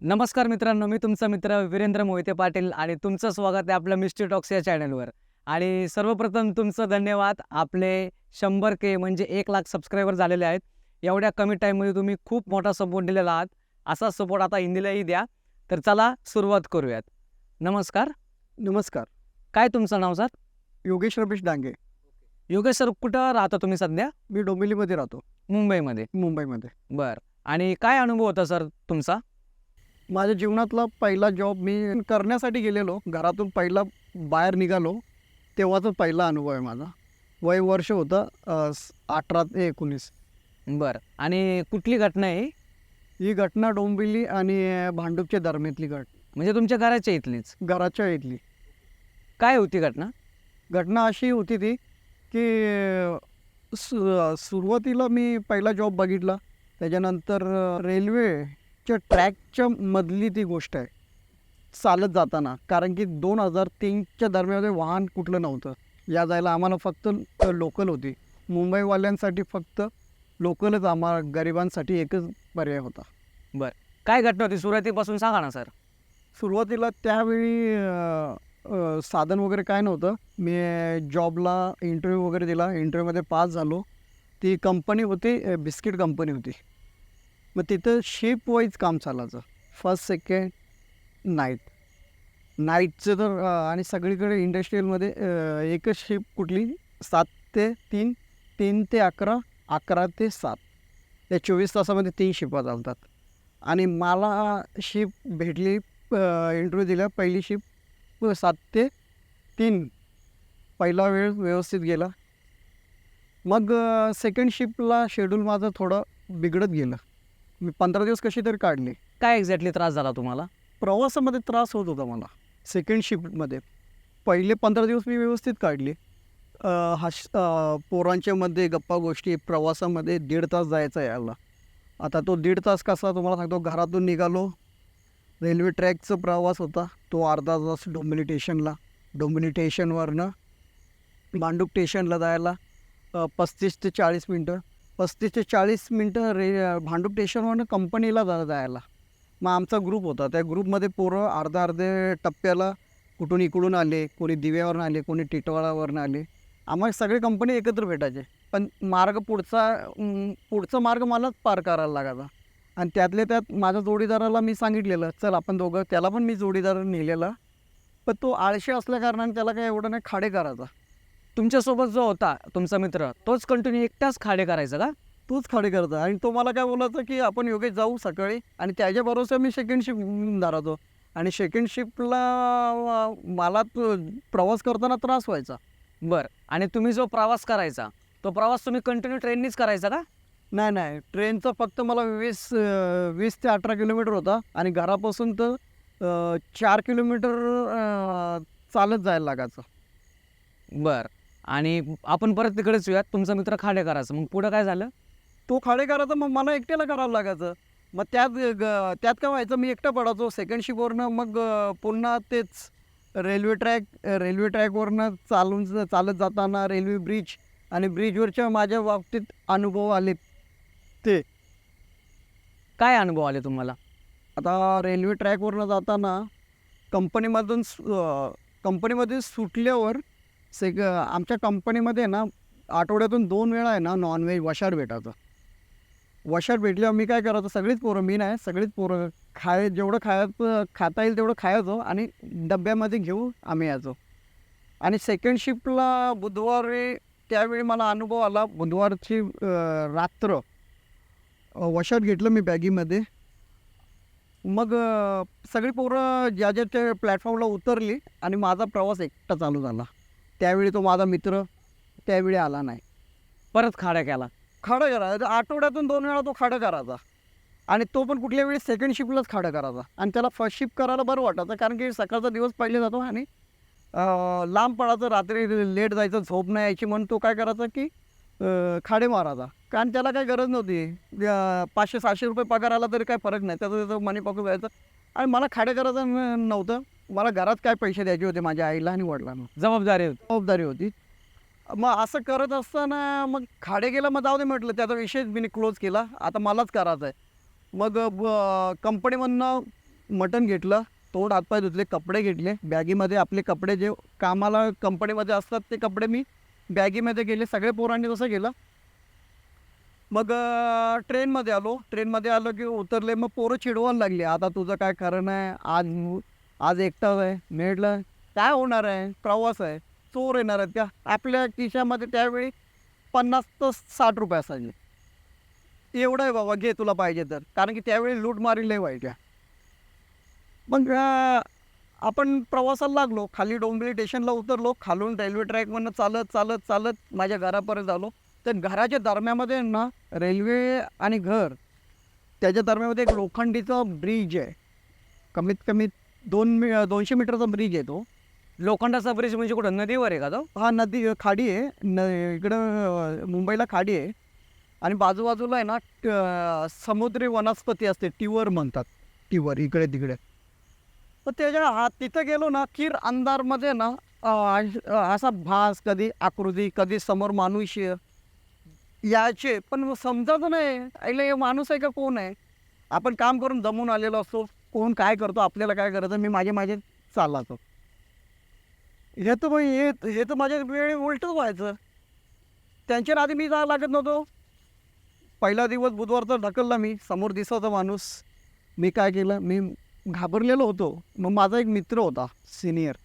नमस्कार मित्रांनो मी तुमचा मित्र वीरेंद्र मोहिते पाटील आणि तुमचं स्वागत आहे आपल्या मिस्टी टॉक्स या चॅनलवर. आणि सर्वप्रथम तुमचं धन्यवाद. आपले शंभर के म्हणजे एक लाख सबस्क्रायबर झालेले आहेत. एवढ्या कमी टाईममध्ये तुम्ही खूप मोठा सपोर्ट दिलेला आहात. असा सपोर्ट आता हिंदीलाही द्या. तर चला सुरुवात करूयात. नमस्कार. नमस्कार. काय तुमचं नाव सर? योगेश रमेश डांगे. योगेश सर कुठं राहता तुम्ही सध्या? मी डोंबिवलीमध्ये राहतो. मुंबईमध्ये. मुंबईमध्ये. बरं. आणि काय अनुभव होता सर तुमचा? माझ्या जीवनातला पहिला जॉब मी करण्यासाठी गेलेलो. घरातून पहिला बाहेर निघालो. तेव्हाचा पहिला अनुभव आहे माझा. वय वर्ष होतं अठरा ते एकोणीस. बरं. आणि कुठली घटना आहे ही? घटना डोंबिवली आणि भांडूपच्या दरम्यातली घट म्हणजे तुमच्या घराच्या इथलीच? घराच्या इथली. काय होती घटना? घटना अशी होती ती की सु सुरुवातीला मी पहिला जॉब बघितला. त्याच्यानंतर अ, रेल्वेच्या ट्रॅकच्या मधली ती गोष्ट आहे. चालत जाताना. कारण की दोन हजार तीनच्या दरम्यान वाहन कुठलं नव्हतं. या जायला आम्हाला फक्त लोकल होती. मुंबईवाल्यांसाठी फक्त लोकलच आम्हा गरिबांसाठी एकच पर्याय होता. काय घटना होती? सुरुवातीपासून सांगा ना सर. सुरुवातीला त्यावेळी अ, साधन वगैरे काय नव्हतं. मी जॉबला इंटरव्ह्यू वगैरे दिला. इंटरव्ह्यूमध्ये पास झालो. ती कंपनी होती अ, बिस्किट कंपनी होती. मग तिथं शेप वाईज काम चालायचं. फर्स्ट सेकंड नाईट नाईटचं तर आणि सगळीकडे इंडस्ट्रीयलमध्ये एकच शिप कुठली? सात ते तीन तीन ते अकरा अकरा ते सात. या चोवीस तासामध्ये तीन शिपा चालतात. आणि मला शिप भेटली इंटरव्ह्यू दिला पहिली शिप सात ते तीन. पहिला वेळ व्यवस्थित गेला. मग सेकंड शिपला शेड्यूल माझं थोडं बिघडत गेलं. मी पंधरा दिवस कशी तरी काढले. काय एक्झॅक्टली त्रास झाला तुम्हाला? प्रवासामध्ये त्रास होत होता मला. सेकंड शिफ्टमध्ये पहिले पंधरा दिवस मी व्यवस्थित काढले. हश अ, पोरांच्या मध्ये गप्पा गोष्टी प्रवासामध्ये दीड तास जायचा यायला. आता तो दीड तास कसा तुम्हाला सांगतो घरातून निघालो. रेल्वे ट्रॅकचा प्रवास होता. तो अर्धा तास डोंबिवली स्टेशनला. डोंबिवली स्टेशनवरनं भांडूप स्टेशनला जायला पस्तीस ते चाळीस मिनटं. पस्तीस ते चाळीस मिनटं रे भांडूप स्टेशनवरनं कंपनीला जा जायला. मग आमचा ग्रुप होता. त्या ग्रुपमध्ये पोरं अर्ध्या अर्धे टप्प्याला कुठून इकडून आले कोणी दिव्यावरून आले कोणी टिटवाळावरनं आले. आम्हाला सगळे कंपनी एकत्र भेटायचे. पण मार्ग पुढचा पुढचा मार्ग मलाच पार करायला लागायचा. आणि त्यातल्या त्यात माझ्या जोडीदाराला मी सांगितलेलं चल आपण दोघं त्याला पण मी जोडीदार नेलेला. पण तो आळशी असल्याकारणाने त्याला काय एवढं नाही खाडे करायचा. तुमच्यासोबत जो होता तुमचा मित्र तोच कंटिन्यू एकटाच खाडे करायचा का? तोच खडे करता. आणि तो मला काय बोलायचा की आपण योगेश जाऊ सकाळी आणि त्याच्या भरोसा मी सेकंड शिफ्ट धरातो आणि सेकंड शिफ्टला मला प्रवास करताना त्रास व्हायचा. बरं. आणि तुम्ही जो प्रवास करायचा तो प्रवास तुम्ही कंटिन्यू ट्रेननीच करायचा का? नाही नाही. ट्रेनचा फक्त मला वीस वीस ते अठरा किलोमीटर होता. आणि घरापासून तर चार किलोमीटर चालत जायला लागायचं. बरं. आणि आपण परत तिकडेच येऊयात. तुमचा मित्र खाडे करायचा मग पुढं काय झालं? तो खाडे करायचा मग मला एकट्याला करावं लागायचं. मग त्यात ग- त्यात काय व्हायचं? मी एकटा पडायचो. सेकंड शिपवरनं मग अं, पुन्हा तेच रेल्वे ट्रॅक रेल्वे ट्रॅकवरनं चालून चालत जाताना रेल्वे ब्रिज आणि ब्रिजवरच्या माझ्या बाबतीत अनुभव आले ते. काय अनुभव आले तुम्हाला? आता रेल्वे ट्रॅकवरनं जाताना कंपनीमधून कंपनीमध्ये सुटल्यावर सेक आमच्या कंपनीमध्ये ना आठवड्यातून दोन वेळा आहे ना नॉनव्हेज वशार भेटायचं. वशार भेटल्यावर मी काय करायचं सगळीच पोरं मी नाही सगळीच पोरं खाय जेवढं खायचं खाता येईल तेवढं खायचो आणि डब्यामध्ये घेऊ आम्ही यायचो. आणि सेकंड शिफ्टला बुधवारी त्यावेळी मला अनुभव आला बुधवारची रात्र. अं, वशात घेतलं मी बॅगीमध्ये. मग सगळी पोरं ज्या ज्या त्या प्लॅटफॉर्मला उतरली आणि माझा प्रवास एकटा चालू झाला. त्यावेळी तो माझा मित्र त्यावेळी आला नाही. परत खाड्या केला. खाडं करायचा. आठवड्यातून दोन वेळा तो खाडं करायचा. आणि तो पण कुठल्या वेळी सेकंड शिफ्टलाच खाडं करायचा. आणि त्याला फर्स्ट शिफ्ट करायला बरं वाटायचं कारण की सकाळचा दिवस पहिले जातो आणि लांब पडायचं रात्री लेट जायचं झोप नाही यायची म्हणून तो काय करायचा की खाडे मारायचा. कारण त्याला काही गरज नव्हती. पाचशे सहाशे रुपये पगार आला तरी काही फरक नाही. त्याचं त्याचं मनी पकडून जायचं. आणि मला खाडे करायचं नव्हतं. मला घरात काय पैसे द्यायचे होते माझ्या आईला आणि वडिलांना? जबाबदारी होती. जबाबदारी होती. मग असं करत असताना मग खाडे गेला मग जाऊ दे म्हटलं त्याचा विषयच मी क्लोज केला. आता मलाच करायचा आहे. मग कंपनीमधनं मटण घेतलं तोंड हातपाय धुतले कपडे घेतले. बॅगीमध्ये आपले कपडे जे कामाला कंपनीमध्ये असतात ते कपडे मी बॅगीमध्ये गेले सगळे पोरांनी तसं केलं. मग ट्रेनमध्ये आलो. ट्रेनमध्ये आलो की उतरले मग पोरं चिडवायला लागली. आता तुझं काय खरं नाही. आज आज एकटाच आहे मेडलं काय होणार आहे? प्रवास आहे. चोर येणार आहेत का? आपल्या खिशामध्ये त्यावेळी पन्नास तर साठ रुपये असायचे. एवढं आहे बाबा घे तुला पाहिजे तर. कारण की त्यावेळी लूट मारी लय व्हायच्या मग आपण प्रवासाला लागलो. खाली डोंबिवली स्टेशनला उतरलो. खालून रेल्वे ट्रॅकमधनं चालत चालत चालत माझ्या घरापर्यंत आलो तर घराच्या दरम्यामध्ये ना रेल्वे आणि घर त्याच्या दरम्यामध्ये एक लोखंडीचा ब्रिज आहे. कमीत कमी दोन मी दोनशे मीटरचा ब्रिज आहे तो. लोखंडाचा ब्रिज म्हणजे कुठं? नदीवर आहे का तो? हा नदी खाडी आहे. न इकडं मुंबईला खाडी आहे. आणि बाजूबाजूला आहे ना अं, समुद्री वनस्पती असते टिवर म्हणतात. टिवर इकडे तिकडे. तर त्याच्या हा तिथं गेलो ना किर अंधारमध्ये ना अं, असा भास कधी आकृती कधी समोर माणूस यायचे पण समजायचं नाही. आईला हे माणूस आहे का? कोण आहे? आपण काम करून दमून आलेलो असतो. कोण काय करतो आपल्याला काय करायचं मी माझे माझे चालातो हे तर मग हे हे तर माझ्या वेळ उलटच व्हायचं. त्यांच्या आधी मी जायला लागत नव्हतो. पहिला दिवस बुधवारचा ढकलला मी समोर दिसत होता माणूस. मी काय केलं मी घाबरलेलो होतो. मग माझा एक मित्र होता सिनियर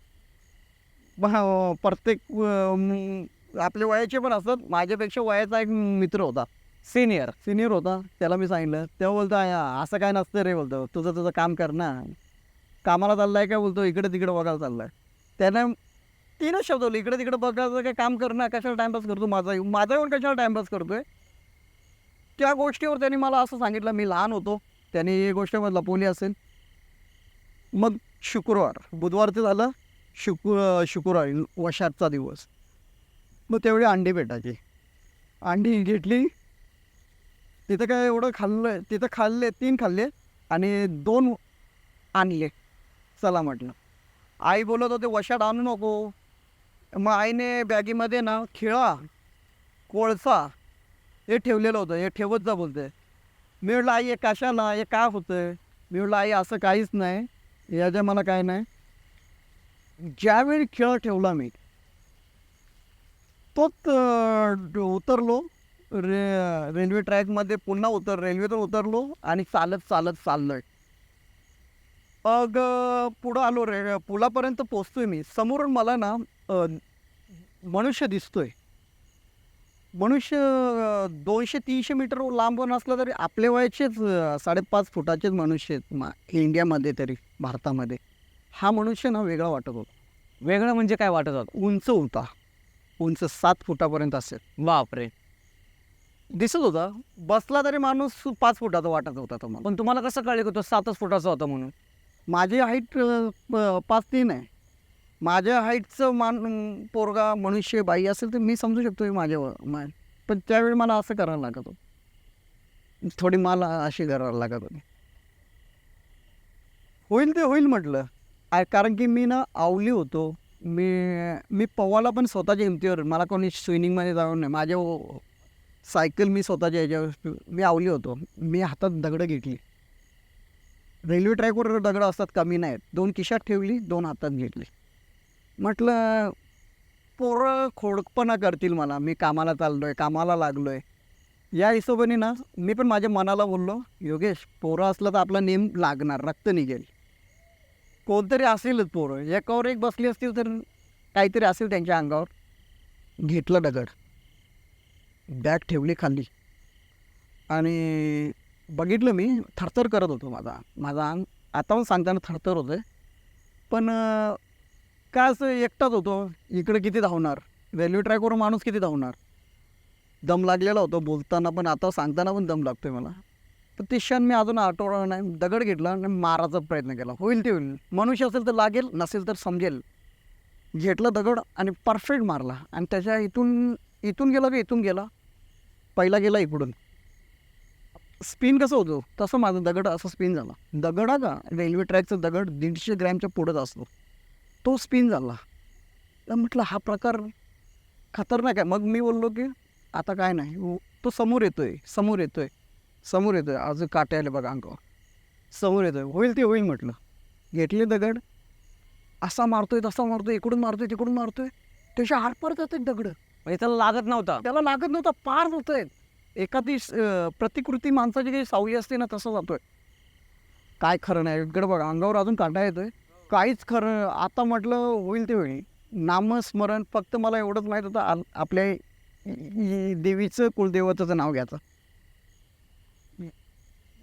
मग प्रत्येक आपले आपल्या वयाचे पण असतात माझ्यापेक्षा वयाचा एक मित्र होता. सिनियर सिनियर होता. त्याला मी सांगितलं. तेव्हा बोलतो असं काय नसतं रे बोलतो. तुझं तुझं काम कर ना. कामाला चाललाय काय? बोलतो. इकडे तिकडे बघायला चाललाय. त्यानं तीनच शब्द बोलले. इकडे तिकडे बघायचं काय काम कर ना. कशाला टाइमपास करतो? माझा येऊन माझा येऊन कशाला टाइमपास करतोय? त्या गोष्टीवर त्यांनी मला असं सांगितलं. मी लहान होतो. त्यांनी ही गोष्ट मला लपवली असेल. मग शुक्रवार बुधवारचं झालं. शुक्र शुक्रवारी वशातचा दिवस. मग तेवढी अंडी भेटायची अंडी घेतली. तिथं काय एवढं खाल्लं तिथं खाल्ले तीन खाल्ले आणि दोन आणले. चला म्हटलं. आई बोलत होते वशाट आणू नको. मग आईने बॅगीमध्ये ना खिळा कोळसा हे ठेवलेलं होतं हे ठेवत जा बोलते. मी म्हटलं आई हे कशाला? हे काय होतं मी म्हटलं आई असं काहीच नाही. याच्या मला काय नाही. ज्यावेळी खेळ ठेवला मी तोच उतरलो. रे रेल्वे ट्रॅकमध्ये पुन्हा उतर रेल्वेतून उतरलो आणि चालत चालत चाललोय. मग पुढं आलो रे पुलापर्यंत पोचतोय मी. समोरून मला ना मनुष्य दिसतोय. मनुष्य दोनशे तीनशे मीटर लांबून असलं तरी आपल्या वयाचेच साडेपाच फुटाचेच मनुष्य आहेत मा इंडियामध्ये तरी भारतामध्ये. हा मनुष्य ना वेगळा वाटत होता. वेगळं म्हणजे काय वाटत होतं? उंच होता. उंच सात फुटापर्यंत असेल. बापरे. दिसत होता. बसला तरी माणूस पाच फुटाचा वाटत होता तो मला. पण तुम्हाला कसं कळलं की तो सातच फुटाचा होता म्हणून? माझी हाईट पाच तीन आहे. माझ्या हाईटचं मान पोरगा मनुष्य बाई असेल तर मी समजू शकतो हे माझ्या मा पण त्यावेळी मला असं करायला लागत होतं. थोडी मला अशी करायला लागत होती. होईल ते होईल म्हटलं. कारण की मी ना आवली होतो. मी मी पवाला पण स्वतःच्या हिमतीवर. मला कोणी स्विमिंगमध्ये जाऊन नाही. माझ्या सायकल मी स्वतःच्या याच्यावर मी आवली होतो. मी हातात दगडं घेतली. रेल्वे ट्रॅकवर दगडं असतात कमी नाहीत. दोन खिशात ठेवली दोन हातात घेतली. म्हटलं पोरं खोडकपणा करतील मला. मी कामाला चाललो आहे कामाला लागलो आहे या हिशोबाने ना मी पण माझ्या मनाला बोललो योगेश पोरं असलं तर आपला नेम लागणार रक्त निघेल. कोणतरी असेलच पोरं. एकावर एक बसली असतील तर काहीतरी असेल त्यांच्या अंगावर. घेतलं दगड. बॅग ठेवली खाली. आणि बघितलं मी थरथर करत होतो माझा. माझा अंग आता पण सांगताना थरथर होतं पण काय असं एकटाच होतो. इकडे किती धावणार? रेल्वे ट्रॅकवर माणूस किती धावणार? दम लागलेला होतो. बोलताना पण आता सांगताना पण दम लागतो आहे मला. पण ते क्षण मी अजून आठवडा नाही दगड घेतला आणि मारायचा प्रयत्न केला. होईल ते होईल. मनुष्य असेल तर लागेल नसेल तर समजेल. घेतलं दगड आणि परफेक्ट मारला. आणि त्याच्या इथून इथून गेला की इथून गेला? पहिला गेला इकडून. स्पिन कसं होतो? तसं माझं दगड असं स्पिन झाला. दगड का? रेल्वे ट्रॅकचा दगड दीडशे ग्रॅमच्या पुढंच असतो. तो स्पिन झाला. तर म्हटलं हा प्रकार खतरनाक आहे. मग मी बोललो की आता काय नाही. तो समोर येतोय. समोर येतोय. समोर येतोय. आज काटे आले बघा अंगावर. समोर येतोय. होईल ते होईल म्हटलं. घेतले दगड. असा मारतोय तसा मारतोय. इकडून मारतोय तिकडून मारतोय. त्याच्या हातपार जातात दगडं. म्हणजे त्याला लागत नव्हता. त्याला लागत नव्हता पार होतोय. एखादी प्रतिकृती माणसाची काही सावली असते ना तसं जातोय. काय खरं नाही इकडे बघा अंगावर अजून काटा येतोय. काहीच खरं आता म्हटलं होईल ते वेळी नामस्मरण फक्त मला एवढंच माहीत होतं आ- आपल्या देवीचं कुलदेवताचं नाव घ्यायचं.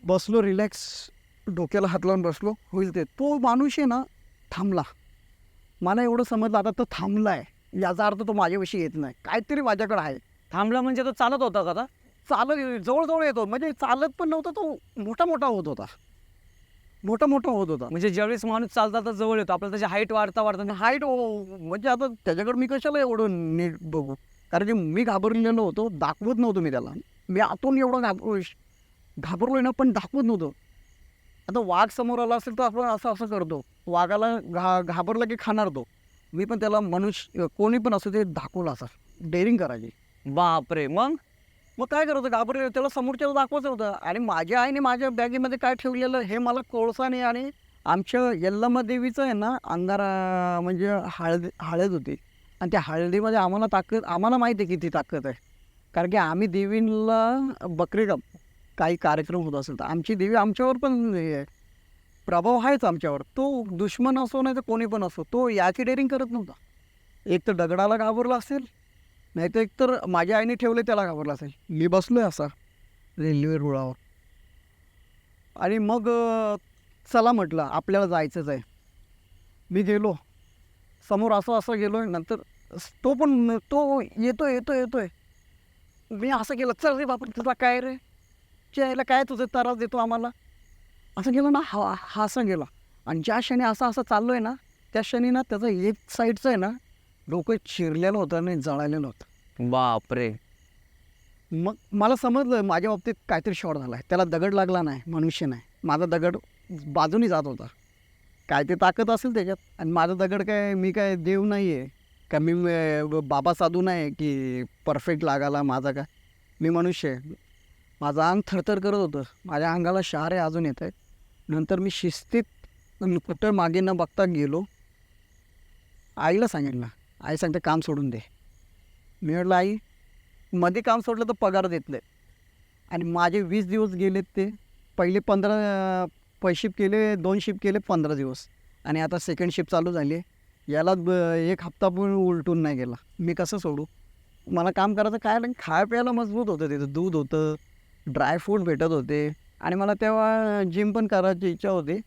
बसलो रिलॅक्स डोक्याला हात लावून बसलो होईल ते. तो माणूस आहे ना थांबला. मला एवढं समजलं आता तो थांबला आहे याचा अर्थ तो माझ्याविषयी येत नाही. काहीतरी माझ्याकडे आहे. थांबला म्हणजे तो चालत होता का आता? चालत जवळजवळ येतो. म्हणजे चालत पण नव्हता तो मोठा मोठा होत होता. मोठा मोठा होत होता. म्हणजे ज्यावेळेस माणूस चालता तर जवळ येतो. आपल्याला त्याची हाईट वाढता वाढता हाईट म्हणजे आता त्याच्याकडे मी कशाला एवढं नीट बघू? कारण की मी घाबरलेलो होतो दाखवत नव्हतो मी त्याला. मी आतून एवढं घाबरो घाबरलोय ना पण दाखवत नव्हतो. आता वाघ समोर आला असेल तर आपण असं असं करतो. वाघाला घा घाबरला की खाणार तो. मी पण त्याला मनुष्य कोणी पण असं ते दाखवलं असं. डेअरिंग करायची. बापरे मग? मग काय करत होतं. घाबरले त्याला समोरच्याला दाखवायचं होतं. आणि माझ्या आईने माझ्या बॅगेमध्ये काय ठेवलेलं हे मला कोळसाने आणि आमच्या यल्लम्मा देवीचं आहे ना अंगारा म्हणजे हळद हळद होती. आणि त्या हळदीमध्ये आम्हाला ताकद आम्हाला माहिती आहे किती ताकद आहे. कारण की आम्ही देवीला बकरी काही कार्यक्रम होत असेल तर. आमची देवी आमच्यावर पण हे आहे. प्रभाव आहेच आमच्यावर. तो दुश्मन असो नाही तर कोणी पण असो तो याची डेअरिंग करत नव्हता. एक तर दगडाला घाबरला असेल नाही तर एकतर माझ्या आईने ठेवले त्याला घाबरला असेल. मी बसलो आहे असा रेल्वे रुळावर. आणि मग चला म्हटलं आपल्याला जायचंच आहे. मी गेलो. समोर असं असं गेलो आहे नंतर तो पण तो येतो येतो येतो आहे मी असं केलं चल रे बापरे तुला काय रे? यायला काय तुझं त्रास देतो आम्हाला? असं गेलं ना हा हा असं गेला. आणि ज्या क्षणी असं असं चाललो आहे ना त्या क्षणी ना त्याचं एक साईडचं आहे ना डोकं चिरलेलं होतं आणि जळालेलं होतं. बापरे. मग मला समजलं माझ्या बाबतीत काहीतरी शॉर्ट झाला आहे त्याला दगड लागला नाही मनुष्य नाही. माझा दगड बाजूनी जात होता. काय ते ताकद असेल त्याच्यात. आणि माझा दगड काय मी काय देव नाही आहे का मी बाबा साधू नाही की परफेक्ट लागाला माझा काय? मी मनुष्य आहे. माझं अंग थरथर करत होतं. माझ्या अंगाला शहारे अजून येत आहेत. नंतर मी शिस्तीत कुठं मागे न बघता गेलो. आईला सांगितलं आई सांगते काम सोडून दे. मी म्हटलं आई मध्ये काम सोडलं तर पगार देत नाही आणि माझे वीस दिवस गेलेत ते. पहिले पंधरा पैशिप केले दोन शिप केले पंधरा दिवस. आणि आता सेकंड शिप चालू झाली आहे. याला ब एक हप्ता पण उलटून नाही गेला. मी कसं सोडू? मला काम करायचं काय? खाय प्यायला मजबूत होतं तिथं. दूध होतं ड्रायफ्रूट भेटत होते. आणि मला तेव्हा जिम पण करायची इच्छा होती.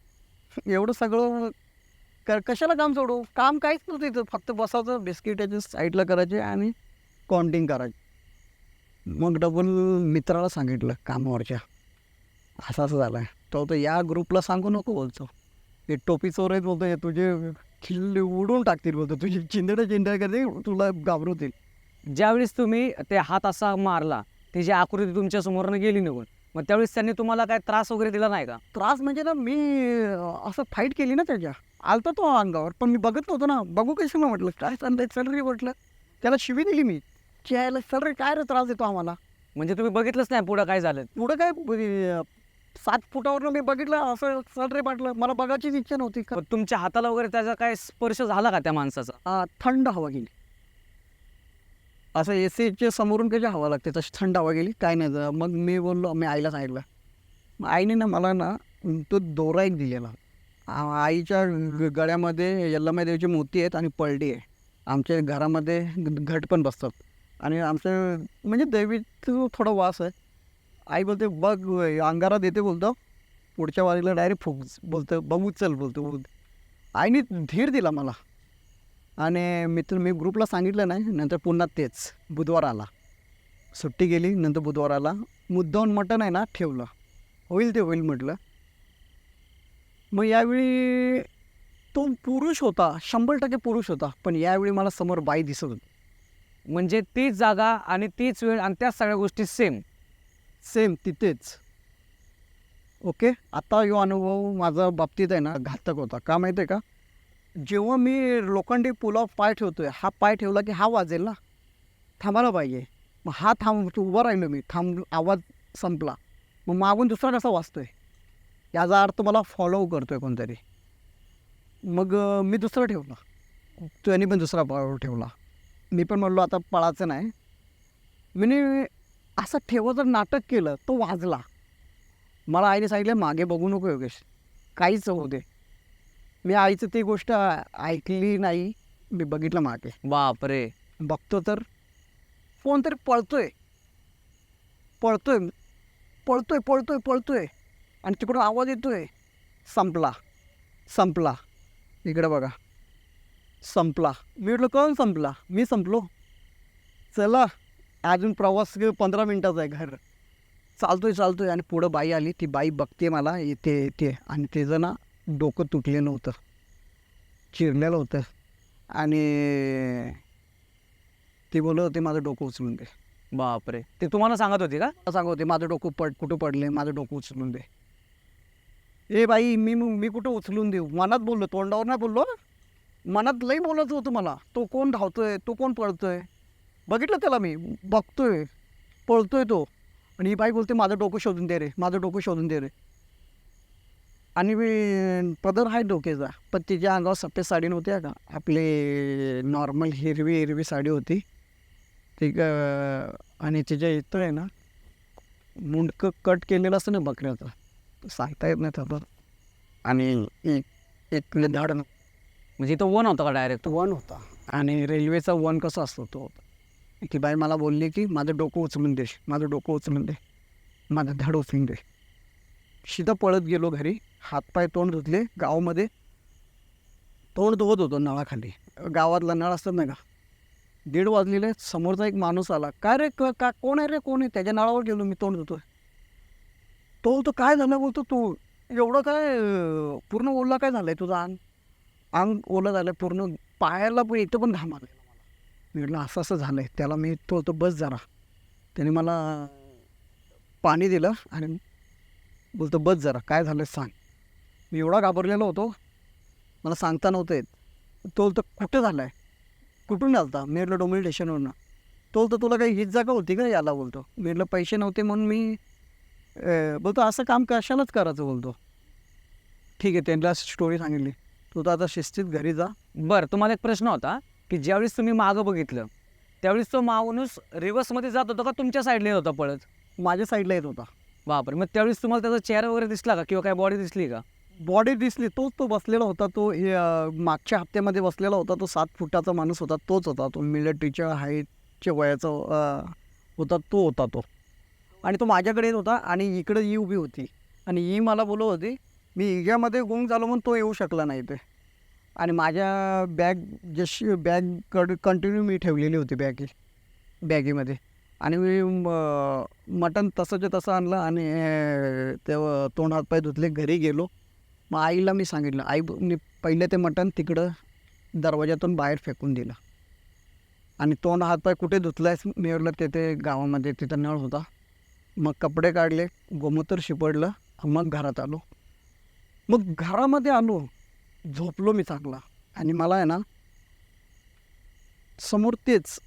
एवढं सगळं क कशाला काम सोडू? काम काहीच नव्हतं तिथं फक्त बसायचं बिस्किटाच्या साईडला करायचे आणि काउंटिंग करायची. मग डबल मित्राला सांगितलं कामावरच्या. असं असं झालं आहे तो तर या ग्रुपला सांगू नको बोलतो. हे टोपी चोर बोलतो हे तुझे खिल्ले उडून टाकतील बोलतो तुझे चिंदड्या चिंदड्या करते तुला घाबरवतील. ज्यावेळेस तुम्ही ते हात असा मारला त्याची आकृती तुमच्या समोरनं गेली निघून मग त्यावेळेस त्यांनी तुम्हाला काय त्रास वगैरे दिला नाही का? त्रास म्हणजे ना मी अं, असं फाईट केली ना त्याच्या. आलता तो अंगावर पण मी बघत नव्हतो ना. बघू कशाला म्हटलं काय चाललंय चल रे म्हटलं. त्याला शिवी दिली मी. यायला चल रे काय रे त्रास देतो आम्हाला? म्हणजे तुम्ही बघितलंच नाही पुढं काय झालं? पुढं काय अं, सात फुटावरनं मी बघितलं असं चल रे म्हटलं. मला बघायचीच इच्छा नव्हती. का पण तुमच्या हाताला वगैरे त्याचा काय स्पर्श झाला का त्या माणसाचा? थंड हवा गेली. असं ए सीच्या समोरून कशी हवा लागते? तशी थंड हवा गेली काय नाही मग मी बोललो मी आईला सांगितलं. मग आईने ना मला ना तो दोरा एक दिलेला. आईच्या ग- गळ्यामध्ये यल्लमाई देवीची मोती आहेत आणि पळडी आहे. आमच्या घरामध्ये घट पण बसतात. आणि आमचं म्हणजे देवीत थोडा वास आहे. आई बोलते बघ अंगारा देते बोलतो. पुढच्या वारीला डायरेक्ट फुग बोलतं बघू चल बोलतो. आईने धीर दिला मला. आणि मित्र मी ग्रुपला सांगितलं नाही नंतर पुन्हा तेच बुधवार आला सुट्टी गेली नंतर बुधवार आला मुद्दाहून मटण आहे ना ठेवलं. होईल ते होईल म्हटलं. मग यावेळी तो पुरुष होता शंभर टक्के पुरुष होता पण यावेळी मला समोर बाई दिसत होती. म्हणजे तीच जागा आणि तीच वेळ आणि त्याच सगळ्या गोष्टी सेम सेम तिथेच. ओके आता यो अनुभव माझा बाबतीत आहे ना घातक होता. का माहिती आहे का? जेव्हा मी लोखंडी पुलावर पाय ठेवतोय हा पाय ठेवला की हा वाजेल ना? थांबायला पाहिजे. मग हा थांब उभं राहिलो मी. थांब आवाज संपला. मग मागून दुसरा कसा वाजतोय? याचा अर्थ मला फॉलो करतोय कोणतरी. मग मी दुसरा ठेवला. त्याने पण दुसरा पावर ठेवला. मी पण म्हणलो आता पळाचं नाही. मी असं ठेवायचं नाटक केलं तो वाजला. मला आईने सांगितलं मागे बघू नको योगेश. काहीच होऊ दे. मी आईचं ती गोष्ट ऐकली नाही. मी बघितलं मागे. बापरे. बघतो तर. फोन तरी पळतोय. पळतोय. पळतोय पळतोय पळतोय. आणि तिकडून आवाज येतोय. संपला. संपला. इकडे बघा. संपला. मी म्हटलं कोण संपला? मी संपलो. चला अजून प्रवास पंधरा मिनटाचा आहे घर. चालतोय चालतोय. आणि पुढं बाई आली. ती बाई बघते मला. येते येते आणि त्याचं ना डोकं तुटलेलं होतं चिरलेलं होतं. आणि ती बोलत होती माझं डोकं उचलून दे. बापरे. ते तुम्हाला सांगत होती का? सांगत होते माझं डोकं पड कुठं पडले माझं डोकं उचलून दे. ए बाई मी मी कुठं उचलून देऊ? मनात बोललो तोंडावर नाही बोललो? मनात लई बोलत होतं मला. तो कोण धावतोय? तो कोण पळतोय? बघितलं त्याला मी. बघतोय. पळतोय तो. आणि ही बाई बोलते माझं डोकं शोधून दे रे माझं डोकं शोधून दे रे. आणि पदर आहे डोक्याचा पण तिच्या अंगावर सफेद साडी नव्हती का? आपले नॉर्मल हिरवी हिरवी साडी होती. ती ग- आणि तिच्या इथं आहे ना मुंडकं कट केलेलं असतं ना बकऱ्याचं. ते सांगता येत नाही त्याचं आणि एक एक धाड म्हणजे इथं वन होतं का डायरेक्ट वन होता. आणि रेल्वेचा वन कसा असतो तो? होता ती बाई मला बोलली की माझं डोकं उचलून दे माझं डोकं उचलून दे. माझं धड उचलून दे. सीधा पळत गेलो घरी. हातपाय तोंड धुतले गावामध्ये. तोंड धुवत होतो नळाखाली. गावातला नळ असतात नाही का दीड वाजलेले समोरचा एक माणूस आला. काय रे क- का कोण आहे रे कोण आहे? त्याच्या नळावर गेलो मी तोंड धुतोय. तो बोलतो काय झालं? बोलतो तू एवढं काय पूर्ण ओला काय झालं आहे तुझं अंग? अंग ओलं झालं आहे पूर्ण पायाला पण इथं पण घाम आलं मी म्हटलं असं असं झालं आहे त्याला मी तो तो बस जरा. त्याने मला पाणी दिलं आणि बोलतो बस जरा काय झालं सांग. मी एवढा घाबरलेलो होतो. मला सांगता नव्हतं येत. तो बोलतो कुठं झालं आहे कुठून आलता? मी म्हटलं डोंबिवली स्टेशनवरनं. तो बोलतो तुला काही हीच जागा होती का याला बोलतो? मी म्हटलं पैसे नव्हते म्हणून मी बोलतो असं काम कशालाच करायचं? बोलतो. ठीक आहे त्यांना स्टोरी सांगितली. तू तर आता शिस्तीत घरी जा. बरं तुम्हाला एक प्रश्न होता की ज्यावेळेस तुम्ही मागं बघितलं त्यावेळेस तो माणूस रिव्हर्समध्ये जात होता का तुमच्या साईडला येत होता पळत माझ्या साईडला येत होता. बापरे मग त्यावेळेस तुम्हाला त्याचा चेहरा वगैरे दिसला का? किंवा काय बॉडी दिसली का? बॉडी दिसली तोच तो बसलेला होता तो हे, मागच्या हप्त्यामध्ये बसलेला होता तो सात फुटाचा माणूस होता तोच होता तो मिलिटरीच्या हाईटच्या वयाचा होता तो होता तो. आणि तो माझ्याकडे येत होता आणि इकडे ही उभी होती. आणि ही मला बोलत होती मी इग्यामध्ये गुंग झालो म्हणून तो येऊ शकला नाही ते आणि माझ्या बॅग जशी बॅग कड कंटिन्यू मी ठेवलेली होती बॅगी बॅगीमध्ये. आणि मी मटण तसंच्या तसं आणलं आणि तेव्हा तोंड हातपाय धुतले घरी गेलो. मग आईला मी सांगितलं आई मी पहिले ते मटण तिकडं दरवाजातून बाहेर फेकून दिलं. आणि तोंड हातपाय कुठे धुतलायस? मिळवलं तेथे गावामध्ये तिथं नळ होता. मग कपडे काढले गोमूत्र शिपडलं मग घरात आलो. मग घरामध्ये आलो झोपलो मी चांगला. आणि मला आहे ना समोर तेच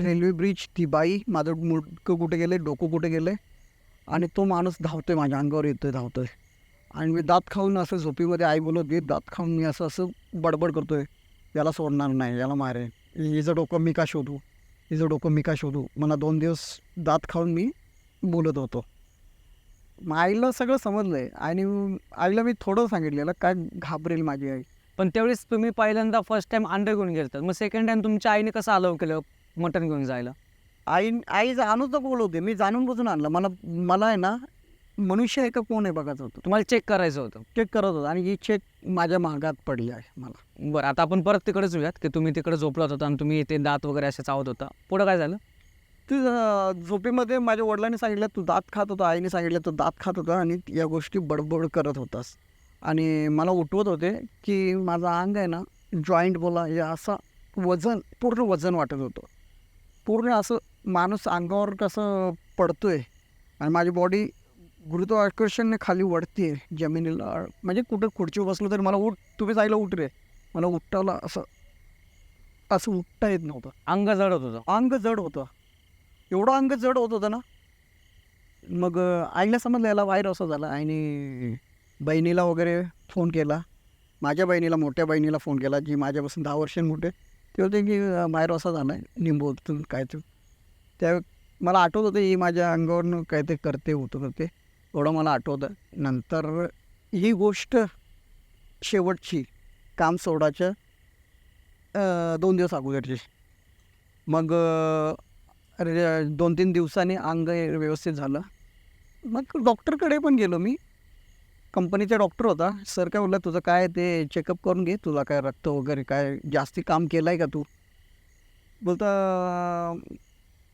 रेल्वे ब्रिज ती बाई माझं मुडकं कुठे गेले डोकं कुठे गेले आणि तो माणूस धावतोय माझ्या अंगावर येतोय धावतोय. आणि मी दात खाऊन असं झोपीमध्ये आई बोलत घे दात खाऊन मी असं असं बडबड करतोय. याला सोडणार नाही याला मारेन हिचं डोकं मी का शोधू? हिचं डोकं मी का शोधू? मला दोन दिवस दात खाऊन मी बोलत होतो. मग आईला सगळं समजलं आहे आणि आईला मी थोडं सांगितलेलं काय घाबरेल माझी आई? पण त्यावेळेस तुम्ही पहिल्यांदा फर्स्ट टाइम अंडर घेऊन गेलतात. मग सेकंड टाइम तुमच्या आईने कसं अलाव केलं मटण घेऊन जायला? आई आई आणूच तर बोलवते मी जाणून बुजून आणलं. मला मला आहे ना मनुष्य आहे का कोण आहे बघायचं होतं? तुम्हाला चेक करायचं होतं. चेक करत होता. आणि ही चेक माझ्या महागात पडली आहे मला. बरं आता आपण परत तिकडेच येऊयात की तुम्ही तिकडे झोपलात होता आणि तुम्ही इथे दात वगैरे असे चावत होता. पुढं काय झालं? ती अं, झोपेमध्ये माझ्या वडिलांनी सांगितलं तू दात खात होता आईने सांगितलं तू दात खात होता आणि या गोष्टी बडबड करत होतास. आणि मला उठवत होते की माझं अंग आहे ना जॉईंट बोला हे असं वजन पूर्ण वजन वाटत होतं. पूर्ण असं माणूस अंगावर कसं पडतोय आणि माझी बॉडी गुरुत्वाकर्षणने खाली वळते जमिनीला. म्हणजे कुठं खुर्ची बसलो तरी मला उठ तुम्ही जायला उठ रे. मला उठताला असं असं उठता येत नव्हतं. अंग जड होत होतं. अंग जड होतं. एवढं अंग जड होत होतं ना. मग आईला समजलं याला वायर असं झालं. आणि बहिणीला वगैरे फोन केला. माझ्या बहिणीला मोठ्या बहिणीला फोन केला जी माझ्यापासून दहा वर्ष मोठे. ते होते की बाहेर असा झाला आहे निंबोतून काय ते. त्या मला आठवत होतं ही माझ्या अंगावरनं काय ते करते होतं करते. एवढं मला आठवतं. नंतर ही गोष्ट शेवटची काम सोडायच्या दोन दिवस अगोदरची मग अरे दोन तीन दिवसांनी अंग व्यवस्थित झालं. मग डॉक्टरकडे पण गेलो मी. कंपनीचा डॉक्टर होता. सर काय बोलला तुझं काय ते चेकअप करून घे. तुला काय रक्त वगैरे काय जास्ती काम केलं आहे का तू? बोलता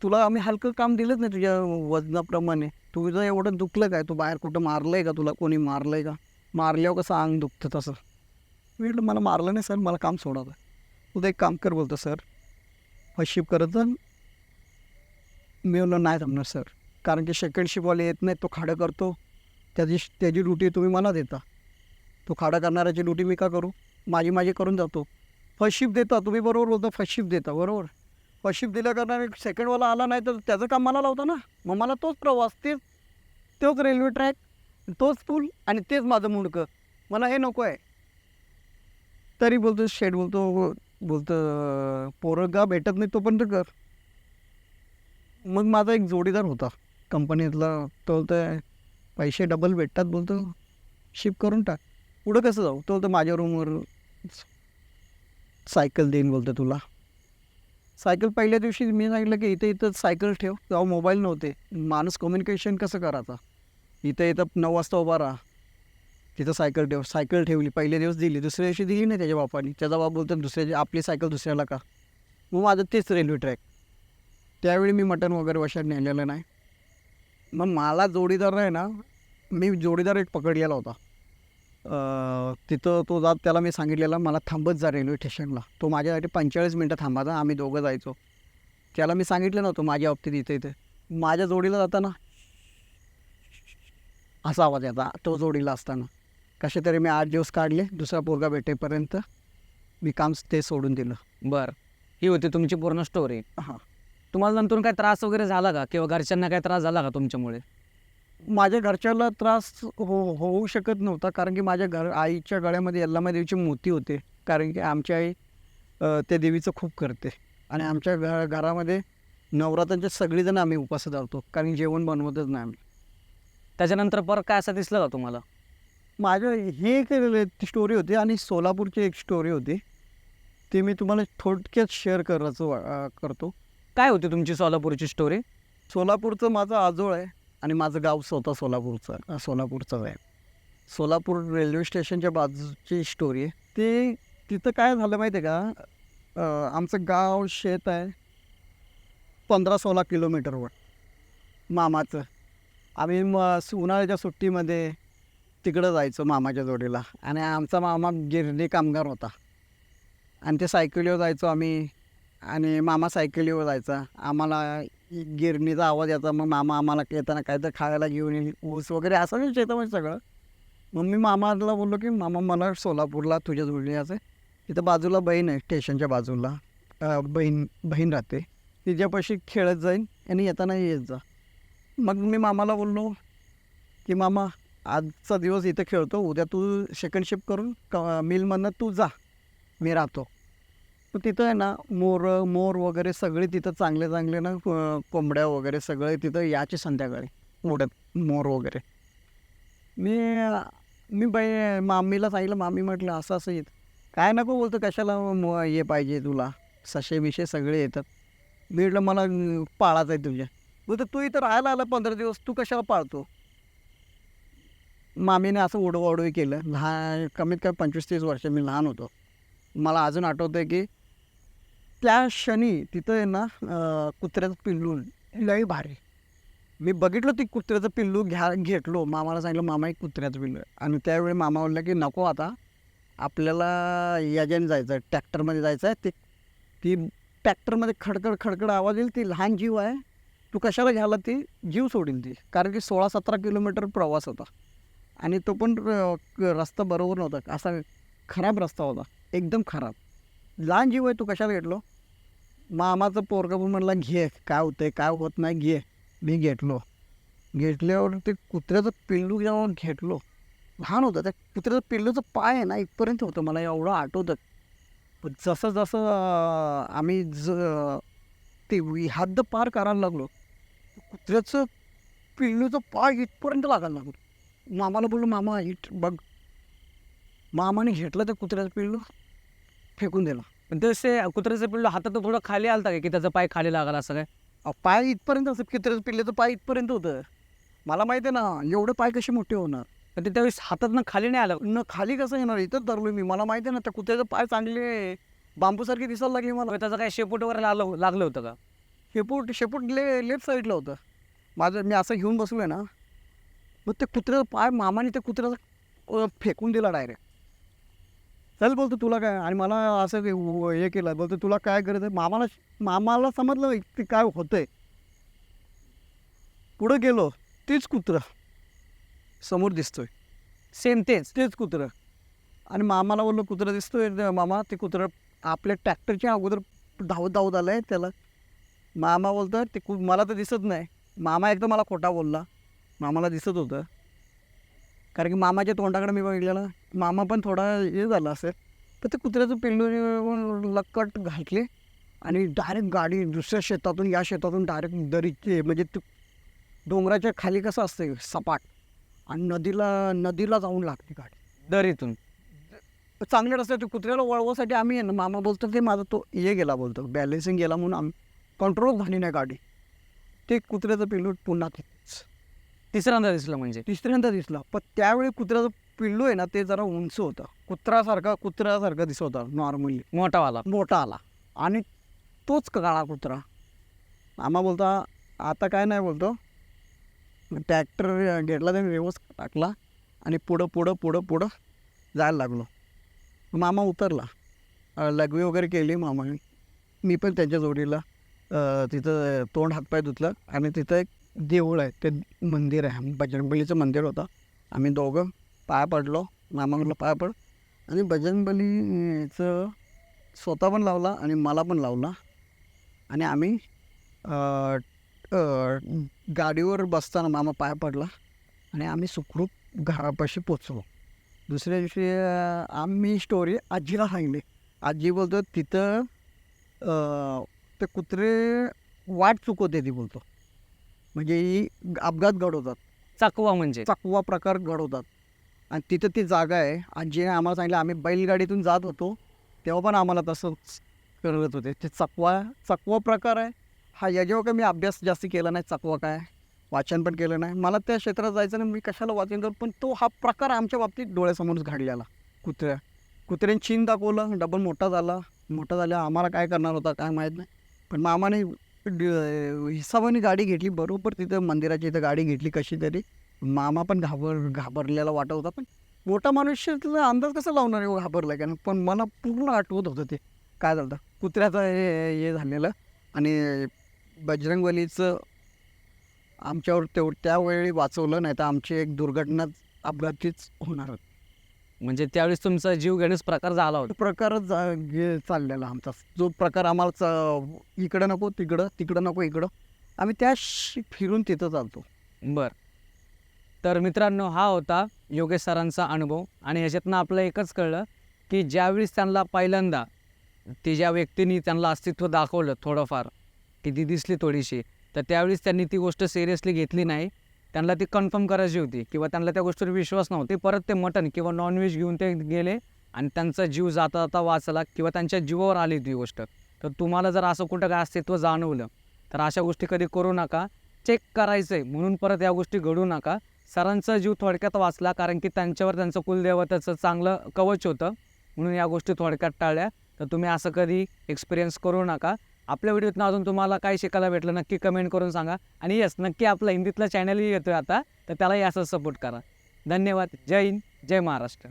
तुला आम्ही हलकं काम दिलंच नाही तुझ्या वजनाप्रमाणे. तुझं एवढं दुखलं काय? तू बाहेर कुठं मारलं आहे का तुला? कोणी मारलं आहे का? मारल्यावर कसं अंग दुखतं तसं? मी म्हटलं मला मारलं नाही सर. मला काम सोडावं उद्या एक काम कर बोलतो सर फर्स्ट शिफ्ट करत जा. मी म्हणलं नाही जमणार सर. कारण की सेकंड शिपवाले येत नाही तो खाडं करतो. त्याची त्याची ड्युटी तुम्ही मला देता. तो खाडा करणाऱ्याची ड्युटी मी का करू? माझी माझी करून जातो. फर्स्ट शिफ्ट देता तुम्ही बरोबर बोलता फर्स्ट शिफ्ट देता बरोबर? फर्स्ट दिल्या करणारे सेकंडवाला आला नाही तर त्याचं काम मला लावतं ना. मग मला तोच प्रवास तेच तोच रेल्वे ट्रॅक तोच पूल आणि तेच माझं मुंडकं. मला हे नको आहे. तरी बोलतो शेड बोलतो बोलतो पोरगा भेटत नाही तोपर्यंत कर. मग माझा एक जोडीदार होता. कंपनीतला तो बोलतो पैसे डबल भेटतात बोलतो शिफ्ट करून टाक. पुढं कसं जाऊ? तो बोलतो माझ्या रूमवर सायकल देईन बोलतो तुला. सायकल पहिल्या दिवशी मी सांगितलं की इथे इथं सायकल ठेव तेव्हा मोबाईल नव्हते. माणूस कम्युनिकेशन कसं करायचा? इथं इथं नऊ वाजता उभा राहा. तिथं सायकल ठेव सायकल ठेवली पहिल्या दिवस दिली दुसऱ्या दिवशी दिली नाही त्याच्या बापाने. त्याचा बाप बोलतो दुसऱ्या दिवशी आपली सायकल दुसऱ्याला का? मग माझं तेच रेल्वे ट्रॅक. त्यावेळी मी मटण वगैरे वशात नेलेलं नाही. मग मला जोडीदार आहे ना मी जोडीदार एक पकडलेला होता. तिथं तो जात त्याला मी सांगितलेला मला थांबत जा रेल्वे स्टेशनला. तो माझ्यासाठी पंचेचाळीस मिनटं थांबायचा आम्ही दोघं जायचो. त्याला मी सांगितलं नव्हतं माझ्या बाबतीत इथे इथे. माझ्या जोडीला जाताना. असा आवाज यायचा तो जोडीला असताना. कसे तरी मी आठ दिवस काढले दुसरा पोरगा भेटेपर्यंत मी काम ते सोडून दिलं. बर. ही होती तुमची पूर्ण स्टोरी हां. तुम्हाला नंतर काय त्रास वगैरे झाला का? किंवा घरच्यांना काय त्रास झाला का तुमच्यामुळे? माझ्या घरच्याला त्रास हो होऊ शकत नव्हता कारण की माझ्या घर आईच्या गळ्यामध्ये यल्लामा देवीची मोती होते. कारण की आमची आई त्या देवीचं खूप करते. आणि आमच्या घ घरामध्ये नवरात्रांचे सगळेजण आम्ही उपास धरतो कारण जेवण बनवतच नाही आम्ही. त्याच्यानंतर परत काय असं दिसलं का तुम्हाला? माझं हे एक स्टोरी होती आणि सोलापूरची एक स्टोरी होती. ती मी तुम्हाला थोडक्यात शेअर करायचं करतो. काय होती तुमची सोलापूरची स्टोरी? सोलापूरचं माझं आजोळ आहे. आणि माझं गाव स्वतः सोलापूरचं सोलापूरचं आहे. सोलापूर रेल्वे स्टेशनच्या बाजूची स्टोरी आहे. ते तिथं काय झालं माहिती आहे का आमचं गाव शेत आहे पंधरा सोळा किलोमीटरवर मामाचं. आम्ही म उन्हाळ्याच्या सुट्टीमध्ये तिकडं जायचो मामाच्या जोडीला. आणि आमचा मामा गिरणी कामगार होता. आणि ते सायकलीवर जायचो आम्ही. आणि मामा सायकलीवर जायचा. आम्हाला गिरणीचा आवाज याचा मग मामा आम्हाला येताना काहीतरी खायला घेऊन येईल ऊस वगैरे असं म्हणजे शेतामध्ये म्हणजे सगळं. मग मी मामाला बोललो की मामा मला सोलापूरला तुझ्या जोडली यायचं तिथं बाजूला बहीण आहे स्टेशनच्या बाजूला. बहीण बहीण राहते. तिच्यापाशी खेळत जाईन आणि येताना येत जा. मग मी मामाला बोललो की मामा आजचा दिवस इथं खेळतो. उद्या तू सेकंड शिफ्ट करून क मिलमधनं तू जा. मी राहतो. तर तिथं आहे ना मोर मोर वगैरे सगळे तिथं चांगले चांगले ना कोंबड्या वगैरे सगळे तिथं याचे संध्याकाळी उडत मोर वगैरे. मी मी बाई मामीला सांगितलं मामी म्हटलं असं असं येत. काय नको बोलतो कशाला मो हे पाहिजे तुला? सशे बिशे सगळे येतात. मी म्हटलं मला पाळायचं आहे तुझ्या. बोलतो तू इथं राहायला आला पंधरा दिवस तू कशाला पाळतो? मामीने असं उडवाउडवी केलं. लहान कमीत कमी पंचवीस तीस वर्ष मी लहान होतो. मला अजून आठवतं आहे की त्या क्षणी तिथं आहे ना कुत्र्याचं पिल्लू लय भारी. मी बघितलं ती कुत्र्याचं पिल्लू घ्या घेतलो. मामाला सांगितलं मामा एक कुत्र्याचं पिल्लू आहे. आणि त्यावेळी मामा म्हणलं की नको आता. आपल्याला याच्याने जायचं आहे ट्रॅक्टरमध्ये जायचं आहे ते ती ट्रॅक्टरमध्ये खडखड खडखड आवाज येईल ती लहान जीव आहे. तू कशाला घ्यायला ती? जीव सोडील ती. कारण की सोळा सतरा किलोमीटर प्रवास होता. आणि तो पण रस्ता बरोबर नव्हता. असा खराब रस्ता होता. एकदम खराब. लहान जीव आहे तू कशाला घेतलो? मामाचं पोरगा पण म्हणला घे काय होतंय काय होत नाही घे. मी घेतलो. घेतल्यावर ते कुत्र्याचं पिल्लू जेव्हा घेतलो. लहान होतं त्या कुत्र्याचं पिल्लूचं पाय आहे ना इथपर्यंत होतं मला एवढं आठवतं. पण जसं जसं आम्ही ज ते हद्द पार करायला लागलो कुत्र्याचं पिल्लूचं पाय इथपर्यंत लागायला लागलो. मामाला बोललो मामा इट बघ. मामाने घेतलं त्या कुत्र्याचं पिल्लू फेकून दिलं. पण तसे कुत्र्याचं पिल्लू हातात थोडं खाली आलता का की त्याचा पाय खाली लागला असं काय? अहो, पाय इथपर्यंत असं कुत्र्याचं पिल्ल्याचं पाय इथपर्यंत होतं. मला माहिती आहे ना एवढे पाय कसे मोठे होणार? पण ते त्यावेळेस हातात खाली नाही आलं. न खाली कसं येणार? इथंच धरलो मी. मला माहिती आहे ना त्या कुत्र्याचे पाय चांगले बांबूसारखे दिसायला लागले मला. मग त्याचं काय शेपूट वगैरे लागलं लागलं होतं का? शेपूट शेपूट ले लेफ्ट साईडला होतं. माझं मी असं घेऊन बसलो आहे ना मग ते कुत्र्याचा पाय मामाने त्या कुत्र्याचा अं, फेकून दिला डायरेक्ट चल बोलतो तुला काय आणि मला असं ते व- हे केलं बोलतो तुला काय गरज आहे? मामाला मामाला समजलं की काय होतंय. पुढं गेलो तेच कुत्रं समोर दिसतोय. सेम तेच. तेच कुत्रं. आणि मामाला बोललो कुत्रं दिसतोय तर मामा ते कुत्रं आपल्या ट्रॅक्टरच्या अगोदर धावत धावत आलं आहे त्याला. मामा बोलतो ते कु मला तर दिसत नाही. मामा एकदा मला खोटा बोलला. मामाला दिसत होतं. कारण की मामाच्या तोंडाकडे मी बघितलेलं मामा पण थोडा हे झाला असेल. तर ते कुत्र्याचं पिल्लू लक्कट घातले आणि डायरेक्ट गाडी दुसऱ्या शेतातून या शेतातून डायरेक्ट दरीचे म्हणजे ते डोंगराच्या खाली कसं असतं सपाट. आणि नदीला नदीला जाऊन लागते गाडी. दरीतून. चांगल्या रस्त्यात कुत्र्याला वळवासाठी आम्ही ना मामा बोलतो ते माझा तो हे गेला बोलतो. बॅलेन्सिंग गेला म्हणून आम्ही कंट्रोल झाली नाही गाडी. ते कुत्र्याचं पिल्लू पुन्हा तिथेच. तिसऱ्यांदा दिसलं म्हणजे. तिसऱ्यांदा दिसला. पण त्यावेळी कुत्र्याचं पिल्लू आहे ना ते जरा उंच होतं. कुत्रासारखा कुत्र्यासारखा दिसत होता नॉर्मली मोठावाला. मोठा आला आणि तोच काळा कुत्रा. आम्हा बोलता आता काय नाही बोलतो. ट्रॅक्टर घेतला त्याने व्यवस्थित टाकला. आणि पुढं पुढं पुढं पुढं जायला लागलो. मामा उतरला. अं, लघवी वगैरे केली मामाने. मी पण त्यांच्या जोडीला तिथं तोंड हातपाय धुतलं. आणि तिथं एक देऊळ आहे ते मंदिर आहे. बजरंगबलीचं मंदिर होतं. आम्ही दोघं पाया पडलो मामा म्हटलं पाय पड आणि बजरंगबलीचं स्वतः पण लावला आणि मला पण लावला. आणि आम्ही गाडीवर बसताना मामा पाय पडला आणि आम्ही सुखरूप घरापाशी पोचलो. दुसऱ्या दिवशी आम्ही स्टोरी आजीला सांगली आजी बोलतो तिथं ते कुत्रे वाट चुकवते ती बोलतो. म्हणजे ही अपघात घडवतात. चाकवा म्हणजे? चकवा प्रकार घडवतात. आणि तिथं ती जागा आहे. आजीने आम्हाला सांगितलं आम्ही बैलगाडीतून जात होतो तेव्हा पण आम्हाला तसंच करत होते. ते चकवा चकवा प्रकार आहे. हा याच्यावर काही मी अभ्यास जास्ती केला नाही चकवा काय? वाचन पण केलं नाही. मला त्या क्षेत्रात जायचं नाही मी कशाला वाचन करू? पण तो हा प्रकार आमच्या बाबतीत डोळ्यासमोरच घडलेला. कुत्र्या कुत्र्याने चीन दाखवलं डबल मोठा झाला. मोठा झाल्यावर आम्हाला काय करणार होता काय माहीत नाही. पण मामाने हिसाबाने गाडी घेतली बरोबर तिथं मंदिराच्या इथं गाडी घेतली कशी तरी. मामा पण घाबर घाबरलेला वाटत होता पण मोठा मनुष्याला अंदाज कसा लावणार आहे हो घाबरला का? पण मला पूर्ण आठवत होतं ते. काय झालं कुत्र्याचं हे हे झालेलं आणि बजरंगबलीचं आमच्यावर तेव त्यावेळी वाचवलं नाही तर आमची एक दुर्घटना अपघातीच होणार होती. म्हणजे त्यावेळेस तुमचा जीव घेण्यास प्रकार झाला होता. प्रकारच जा- गे- चाललेला आमचा. जो प्रकार आम्हाला च- इकडं नको तिकडं तिकडं नको इकडं. आम्ही त्या श- फिरून तिथं चालतो. बर. तर मित्रांनो हा होता योगेश सरांचा अनुभव आणि ह्याच्यातनं आपलं एकच कळलं की ज्यावेळेस त्यांना पहिल्यांदा ती ज्या व्यक्तीने त्यांना अस्तित्व दाखवलं थोडंफार की ती दिसली थोडीशी तर त्यावेळेस त्यांनी ती गोष्ट सिरियसली घेतली नाही. त्यांना ती कन्फर्म करायची होती किंवा त्यांना त्या गोष्टीवर विश्वास नव्हते. परत ते मटण किंवा नॉनव्हेज घेऊन ते गेले आणि त्यांचा जीव जाता जाता वाचला किंवा त्यांच्या जीवावर आली ती गोष्ट. तर तुम्हाला जर असं कुठं काय अस्तित्व जाणवलं तर अशा गोष्टी कधी करू नका. चेक करायचं आहे म्हणून परत या गोष्टी घडू नका. सरांचा जीव थोडक्यात वाचला कारण की त्यांच्यावर त्यांचं कुलदेवताचं चांगलं कवच होतं. म्हणून या गोष्टी थोडक्यात टाळल्या. तर तुम्ही असं कधी एक्सपिरियन्स करू नका. आपल्या व्हिडिओतनं अजून तुम्हाला काय शिकायला भेटलं नक्की कमेंट करून सांगा. आणि येस नक्की आपलं हिंदीतलं चॅनलही येतो आहे आता तर त्यालाही असं सपोर्ट करा. धन्यवाद. जय हिंद जय महाराष्ट्र.